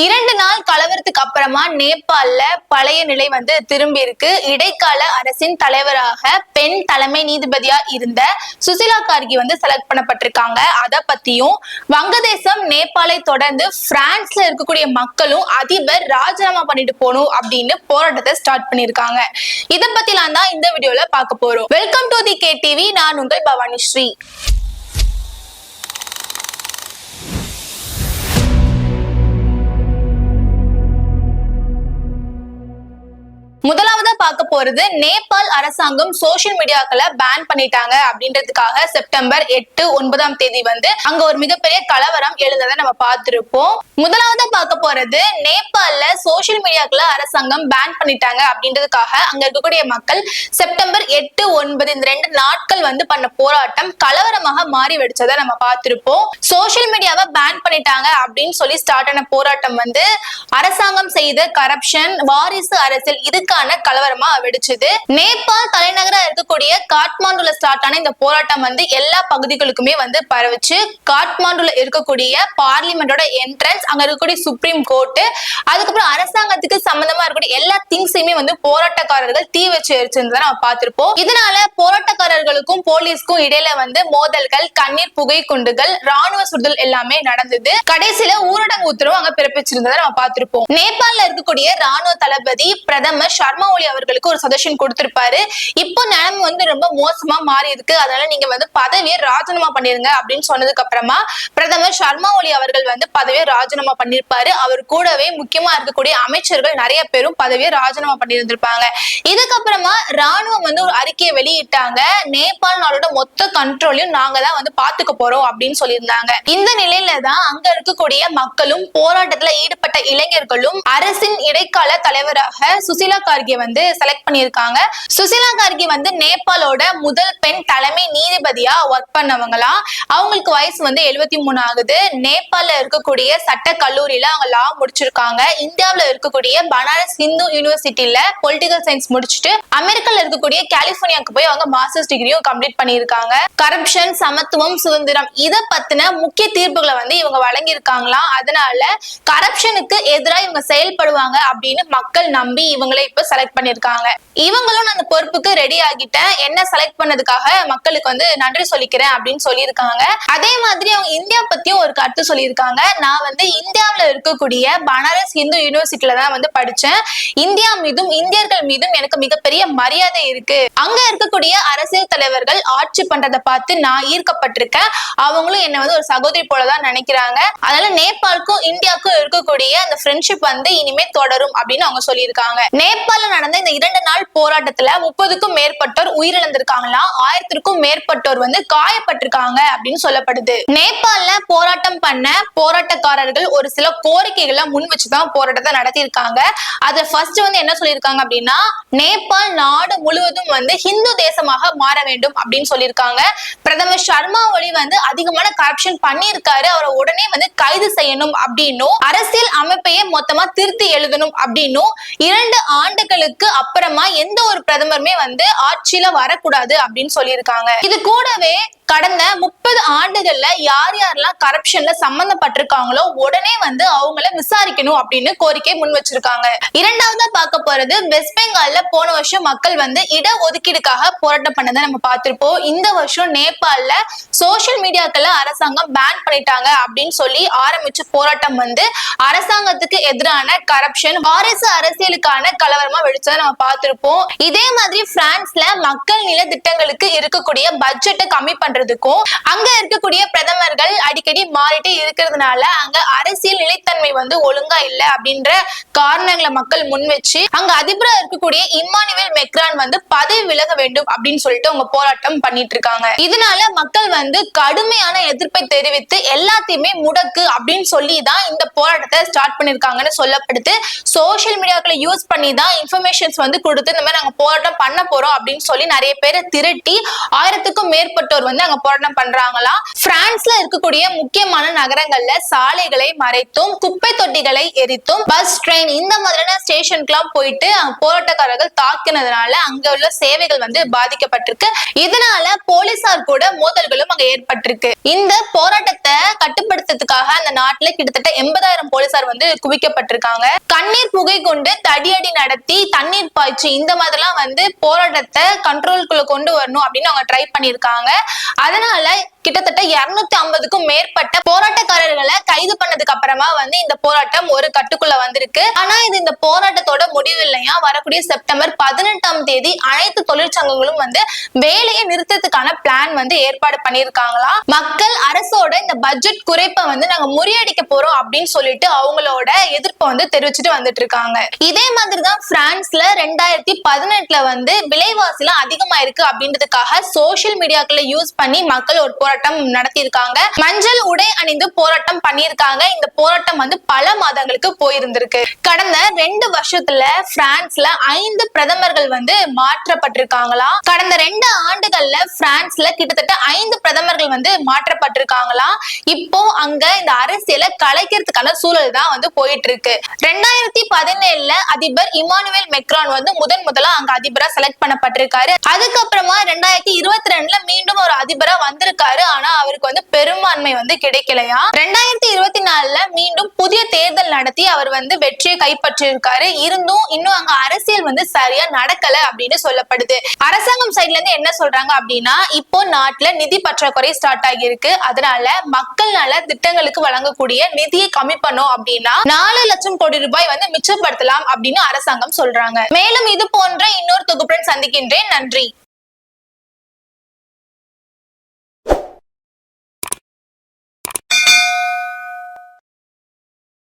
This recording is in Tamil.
இரண்டு நாள் கலவரத்துக்கு அப்புறமா நேபாள்ல பழைய நிலை வந்து திரும்பி இருக்கு. இடைக்கால அரசின் தலைவராக பெண் தலைமை நீதிபதியா இருந்த சுசிலா கார்கி வந்து செலக்ட் பண்ணப்பட்டிருக்காங்க. அத பத்தியும் வங்கதேசம் நேபாளை தொடர்ந்து பிரான்ஸ்ல இருக்கக்கூடிய மக்களும் அதிபர் ராஜினாமா பண்ணிட்டு போகணும் அப்படின்னு போராட்டத்தை ஸ்டார்ட் பண்ணிருக்காங்க இத பத்திலாம் தான் இந்த வீடியோல பார்க்க போறோம். Welcome to the K TV நான் உங்கள் பவானி ஸ்ரீ முதலாவதா பார்க்க போறது நேபாள் அரசாங்கம் சோஷியல் மீடியாக்களை பேன் பண்ணிட்டாங்க அப்படின்றதுக்காக செப்டம்பர் எட்டு ஒன்பதாம் தேதி வந்து அங்க ஒரு மிகப்பெரிய கலவரம் எழுந்ததை நம்ம பார்த்திருப்போம். முதலாவதா பார்க்க போறது நேபாள்ல சோஷியல் மீடியாக்களை அரசாங்கம் பேன் பண்ணிட்டாங்க அப்படின்றதுக்காக அங்க இருக்கக்கூடிய மக்கள் செப்டம்பர் எட்டு ஒன்பது இந்த ரெண்டு நாட்கள் வந்து பண்ண போராட்டம் கலவரமாக மாறி வெடிச்சதை நம்ம பார்த்திருப்போம். சோஷியல் மீடியாவை பேன் பண்ணிட்டாங்க அப்படின்னு சொல்லி ஸ்டார்ட் ஆன போராட்டம் வந்து அரசாங்கம் செய்த கரப்ஷன் வாரிசு அரசியல் இதுக்கு இதுக்கான கலவரமா வெடிச்சது. நேபாள் தலைநகரா இருக்கக்கூடிய காட்மாண்டுல ஸ்டார்ட் ஆன இந்த போராட்டம் வந்து எல்லா பகுதிகளுக்குமே வந்து பரவுச்சு. காட்மாண்டுல இருக்கக்கூடிய பார்லிமெண்டோட என்ட்ரன்ஸ் அங்க இருக்கக்கூடிய சுப்ரீம் கோர்ட் அதுக்கப்புறம் அரசாங்கத்துக்கு சம்பந்தமா இருக்கக்கூடிய எல்லா திங்ஸையுமே வந்து போராட்டக்காரர்கள் தீ வச்சு எரிச்சிருந்ததை நம்ம பார்த்திருப்போம். இதனால போராட்டக்காரர்களுக்கும் போலீஸ்க்கும் இடையில வந்து மோதல்கள் கண்ணீர் புகை குண்டுகள் ராணுவ சுடுதல் எல்லாமே நடந்தது. கடைசியில ஊரடங்கு உத்தரவு அங்க பிறப்பிச்சிருந்ததை நம்ம பார்த்திருப்போம். நேபாள்ல இருக்கக்கூடிய ராணுவ தளபதி பிரதமர் சர்மா ஒலி அவர்களுக்கு ஒரு சஜஷன் கொடுத்திருப்பாரு. இப்போ நிலைமை வந்து ரொம்ப மோசமா மாறி இருக்கு. அதனால நீங்க வந்து பதவியை ராஜினாமா பண்ணிருங்க அப்படின்னு சொன்னதுக்கு அப்புறமா பிரதமர் சர்மா ஒலி அவர்கள் வந்து பதவியை ராஜினாமா பண்ணிருப்பாரு. அவர் கூடவே முக்கியமா இருக்கக்கூடிய அமைச்சர்கள் நிறைய பேரும் பதவியை ராஜினாமா பண்ணியிருந்திருப்பாங்க. இதுக்கப்புறமா ராணுவம் வந்து ஒரு அறிக்கையை வெளியிட்டாங்க. நேபாள் நாளோட மொத்த கண்ட்ரோலையும் நாங்க தான் வந்து பாத்துக்க போறோம் அப்படின்னு சொல்லியிருந்தாங்க. இந்த நிலையில தான் அங்க இருக்கக்கூடிய மக்களும் போராட்டத்துல ஈடுபட்ட இளைஞர்களும் அரசின் இடைக்கால தலைவராக சுசிலா கார்கே வந்து செலக்ட் பண்ணியிருக்காங்க. சுசிலா கார்கே வந்து நேபாளோட முதல் பெண் தலைமை நீதிபதியா ஒர்க் பண்ணவங்களாம் அவங்களுக்கு வயசு வந்து எழுபத்தி மூணு ஆகுது. நேபாளில் இருக்கக்கூடிய சட்ட கல்லூரியில அவங்க லா முடிச்சிருக்காங்க. இந்தியாவில் இருக்கக்கூடிய பனாரஸ் ஹிந்து யூனிவர்சிட்டியில பொலிட்டிக்கல் சயின்ஸ் முடிச்சுட்டு அமெரிக்கால இருக்கக்கூடிய கலிபோர்னியாவுக்கு போய் அவங்க மாஸ்டர்ஸ் டிகிரியும் கம்ப்ளீட் பண்ணியிருக்காங்க. கரப்ஷன் சமத்துவம் சுதந்திரம் இதை பத்தின முக்கிய தீர்ப்புகளை வந்து இவங்க வழங்கியிருக்காங்களாம். அதனால கரப்ஷனுக்கு எதிராக இவங்க செயல்படுவாங்க அப்படின்னு மக்கள் நம்பி இவங்களை இப்ப செலக்ட் பண்ணிருக்காங்க. இவங்களும் அந்த பொறுப்புக்கு ரெடி ஆகிட்டேன். என்ன செலக்ட் பண்ணதுக்காக மக்களுக்கு வந்து நன்றி சொல்லிக்கிறேன் அப்படின்னு சொல்லியிருக்காங்க. அதே மாதிரி அவங்க இந்தியா பத்தியும் ஒரு கருத்து சொல்லியிருக்காங்க. நான் வந்து இந்தியாவுல இருக்கக்கூடிய பனாரஸ் ஹிந்து யூனிவர்சிட்டியில தான் வந்து படிச்சேன். இந்தியா மீதும் இந்தியர்கள் மீதும் எனக்கு மிகப்பெரிய மரியாதை இருக்கு. அங்க இருக்கக்கூடிய அரசியல் தலைவர்கள் ஆட்சி பண்றதை பார்த்து நான் ஈர்க்கப்பட்டிருக்கேன். அவங்களும் என்ன வந்து ஒரு சகோதரி போலதான் நினைக்கிறாங்க. அதனால நேபாளுக்கும் இந்தியாவுக்கும் இருக்கக்கூடிய அந்த ஃப்ரெண்ட்ஷிப் வந்து இனிமே தொடரும் அப்படின்னு அவங்க சொல்லியிருக்காங்க. நேபாள் நேபாள்ல நடந்த இந்த இரண்டு நாள் போராட்டத்துல முப்பதுக்கும் மேற்பட்டோர் உயிரிழந்திருக்காங்களாம் ஆயிரத்திற்கும் மேற்பட்டோர் வந்து காயப்பட்டிருக்காங்க அப்படின்னு சொல்லப்படுது. நேபாள்ல போராட்டம் பண்ண போராட்டக்காரர்கள் ஒரு சில கோரிக்கைகளை முன் வச்சுதான் போராட்டத்தை நடத்தியிருக்காங்க. அதுல ஃபர்ஸ்ட் வந்து என்ன சொல்லியிருக்காங்க அப்படின்னா நேபாள் நாடு முழுவதும் வந்து ஹிந்து தேசமாக மாற வேண்டும் அப்படின்னு சொல்லியிருக்காங்க. பிரதமர் சர்மா ஒளி வந்து அதிகமான கரப்ஷன் பண்ணியிருக்காரு. அவரை உடனே வந்து கைது செய்யணும் அப்படின்னும் அரசியல் அமைப்பையே மொத்தமா திருத்தி எழுதணும் அப்படின்னும் இரண்டு ஆண்டு ஆண்டுகளுக்கு அப்புறமா எந்த ஒரு பிரதமருமே வந்து ஆட்சியில வரக்கூடாது அப்படின்னு சொல்லியிருக்காங்க. இது கூடவே கடந்த முப்பது ஆண்டுகள்ல யார் யாரெல்லாம் கரப்ஷன்ல சம்பந்தப்பட்டிருக்காங்களோ உடனே வந்து அவங்கள விசாரிக்கணும் அப்படின்னு கோரிக்கை முன் வச்சிருக்காங்க. இரண்டாவதா பார்க்க போறது வெஸ்ட் பெங்கால்ல போன வருஷம் மக்கள் வந்து இட ஒதுக்கீடுக்காக போராட்டம் பண்ணதை நம்ம பார்த்திருப்போம். இந்த வருஷம் நேபாள்ல சோசியல் மீடியாக்கள்ல அரசாங்கம் பேன் பண்ணிட்டாங்க அப்படின்னு சொல்லி ஆரம்பிச்ச போராட்டம் வந்து அரசாங்கத்துக்கு எதிரான கரப்ஷன் வாரிசு அரசியலுக்கான கலவரம் வெடிச்சதை நம்ம பார்த்திருப்போம். இதே மாதிரி பிரான்ஸ்ல மக்கள் நில திட்டங்களுக்கு இருக்கக்கூடிய பட்ஜெட்டை கம்மி பண்றதுக்கும் அங்க இருக்கக்கூடிய பிரதமர்கள் அடிக்கடி மாறிட்டே இருக்கிறதுனால அங்க அரசியல் நிலைத்தன்மை வந்து ஒழுங்கா இல்லை அப்படின்ற காரணங்களை மக்கள் முன் வச்சு அங்க அதிபரா இருக்கக்கூடிய இம்மானுவேல் மெக்ரான் வந்து பதவி விலக வேண்டும் அப்படின்னு சொல்லிட்டு அவங்க போராட்டம் பண்ணிட்டு இருக்காங்க. இதனால மக்கள் வந்து கடுமையான எதிர்ப்பை தெரிவித்து எல்லாத்தையுமே முடக்கு அப்படின்னு சொல்லி தான் இந்த போராட்டத்தை ஸ்டார்ட் பண்ணிருக்காங்கன்னு சொல்லப்படுது. சோசியல் மீடியாக்களை யூஸ் பண்ணி தான் இன்ஃபர்மேஷன்ஸ் வந்து கொடுத்து இந்த மாதிரி நாங்க போராட்டம் பண்ண போறோம் அப்படின்னு சொல்லி நிறைய பேரை திரட்டி ஆயிரத்துக்கும் மேற்பட்டோர் வந்து அங்க போராட்டம் பண்றாங்களாம். பிரான்ஸ்ல இருக்கக்கூடிய முக்கியமான நகரங்கள்ல சாலைகளை மறைத்தும் குப்பை தொட்டிகளை எரித்தும் பஸ் ட்ரெயின் இந்த மாதிரியான ஸ்டேஷனுக்குலாம் போயிட்டு அங்க போராட்டக்காரர்கள் தாக்கினதுனால அங்க உள்ள சேவைகள் வந்து பாதிக்கப்பட்டிருக்கு. இதனால போலீசார் கூட மோதல்களும் அங்க ஏற்பட்டிருக்கு. இந்த போராட்டத்தை கட்டுப்படுத்துறதுக்காக அந்த நாட்டுல கிட்டத்தட்ட எண்பதாயிரம் போலீசார் வந்து குவிக்கப்பட்டிருக்காங்க. கண்ணீர் புகை கொண்டு தடியடி நடத்தி தண்ணீர் பாய்ச்சி இந்த மாதிரிலாம் வந்து போராட்டத்தை கண்ட்ரோல்குள்ள கொண்டு வரணும் அப்படின்னு அவங்க ட்ரை பண்ணியிருக்காங்க. அதனால கிட்டத்தட்ட இருநூத்தி ஐம்பதுக்கும் மேற்பட்ட போராட்டக்காரர்களை கைது பண்ணதுக்கு அப்புறமா வந்து இந்த போராட்டம் ஒரு கட்டுக்குள்ள வந்திருக்கு. ஆனா இது இந்த போராட்டத்தோட முடிவு இல்லையா? வரக்கூடிய செப்டம்பர் பதினெட்டாம் தேதி அனைத்து தொழிற்சங்கங்களும் வந்து வேலையை நிறுத்தத்துக்கான பிளான் வந்து ஏற்பாடு பண்ணியிருக்காங்களா? மக்கள் அரசோட இந்த பட்ஜெட் குறைப்பை வந்து நாங்க முறியடிக்க போறோம் அப்படின்னு சொல்லிட்டு அவங்களோட எதிர்ப்பை வந்து தெரிவிச்சுட்டு வந்துட்டு இருக்காங்க. இதே மாதிரிதான் பிரான்ஸ்ல ரெண்டாயிரத்தி பதினெட்டுல வந்து விலைவாசிலாம் அதிகமாயிருக்கு அப்படின்றதுக்காக சோசியல் மீடியாக்களை யூஸ் பண்ணி மக்கள் ஒரு போராட்டம் நடத்தியிருக்காங்க. மஞ்சள் உடை அணிந்து போராட்டம் பண்ணியிருக்காங்க. இந்த போராட்டம் வந்து பல மாதங்களுக்கு போயிருந்திருக்கு. கடந்த ரெண்டு வருஷத்துல பிரான்ஸ்ல ஐந்து பிரதமர்கள் வந்து மாற்றப்பட்டிருக்காங்களாம். கடந்த ரெண்டு ஆண்டுகள்ல பிரான்ஸ்ல கிட்டத்தட்ட ஐந்து வந்து மாற்றப்பட்டிருக்காங்களாம் இப்போ அங்க இந்த அரசியலை கலைக்கிறதுக்கான சூழல் தான் வந்து போயிட்டு இருக்கு ரெண்டாயிரத்தி பதினேழுல அதிபர் இமானுவேல் மெக்ரான் வந்து முதன் முதலா அங்க அதிபரா செலக்ட் பண்ணப்பட்டிருக்காரு. அதுக்கப்புறமா ரெண்டாயிரத்தி இருபத்தி ரெண்டுல மீண்டும் ஒரு அதிபரா வந்திருக்காரு. ஆனா அவருக்கு வந்து பெரும்பான்மை வந்து கிடைக்கலையா? ரெண்டாயிரத்தி இருபத்தி நாலுல மீண்டும் புதிய தேர்தல் நடத்தி அவர் வந்து வெற்றியை கைப்பற்றியிருக்காரு இருந்தும் இன்னும் அங்க அரசியல் வந்து சரியா நடக்கல அப்படின்னு சொல்லப்படுது. அரசாங்கம் சைட்ல இருந்து என்ன சொல்றாங்க அப்படின்னா இப்போ நாட்டுல நிதி பற்றாக்குறை ஸ்டார்ட் ஆகியிருக்கு. அதனால மக்கள் நல திட்டங்களுக்கு வழங்கக்கூடிய நிதியை கம்மி பண்ணோம் அப்படின்னா நாலு லட்சம் கோடி ரூபாய் வந்து மிச்சப்படுத்தலாம் அப்படின்னு அரசாங்கம் சொல்றாங்க. மேலும் இது போன்ற இன்னொரு தொகுப்புடன் சந்திக்கின்றேன். நன்றி.